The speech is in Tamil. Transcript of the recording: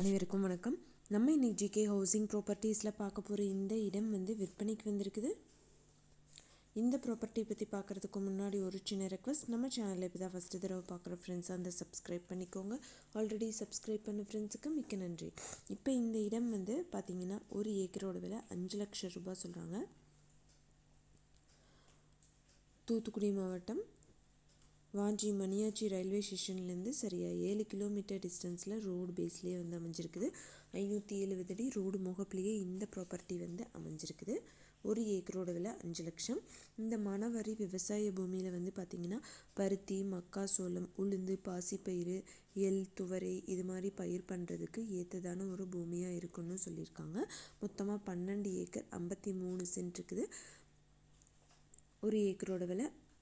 அனைவருக்கும் வணக்கம். நம்ம இன்னைக்கு ஜிகே ஹவுசிங் ப்ராப்பர்ட்டிஸில் பார்க்க போகிற இந்த இடம் வந்து விற்பனைக்கு வந்திருக்குது. இந்த ப்ராப்பர்ட்டி பற்றி பார்க்குறதுக்கு முன்னாடி ஒரு சின்ன ரெக்வஸ்ட் நம்ம சேனலில் இப்போ தான் ஃபஸ்ட்டு தடவை பார்க்குற ஃப்ரெண்ட்ஸ் அந்த சப்ஸ்கிரைப் பண்ணிக்கோங்க. ஆல்ரெடி சப்ஸ்கிரைப் பண்ண ஃப்ரெண்ட்ஸுக்கு மிக்க நன்றி. இப்போ இந்த இடம் வந்து பார்த்திங்கன்னா ஒரு ஏக்கரோட விலை அஞ்சு லட்சம் ரூபாய் சொல்கிறாங்க தூத்துக்குடி மாவட்டம் வாஞ்சி மணியாச்சி ரயில்வே ஸ்டேஷன்லேருந்து சரியாக ஏழு கிலோமீட்டர் டிஸ்டன்ஸில் ரோடு பேஸ்லேயே வந்து அமைஞ்சிருக்குது. ஐநூற்றி எழுபது அடி ரோடு முகப்புலேயே இந்த ப்ராப்பர்ட்டி வந்து அமைஞ்சிருக்குது. ஒரு ஏக்கரோட விலை அஞ்சு லட்சம். இந்த மணவரி விவசாய பூமியில் வந்து பார்த்திங்கன்னா பருத்தி மக்காசோளம் உளுந்து பாசிப்பயிறு எள் துவரை இது மாதிரி பயிர் பண்ணுறதுக்கு ஏற்றதான ஒரு பூமியாக இருக்குன்னு சொல்லியிருக்காங்க. மொத்தமாக பன்னெண்டு ஏக்கர் ஐம்பத்தி மூணு சென்ட் இருக்குது. ஒரு ஏக்கரோட விலை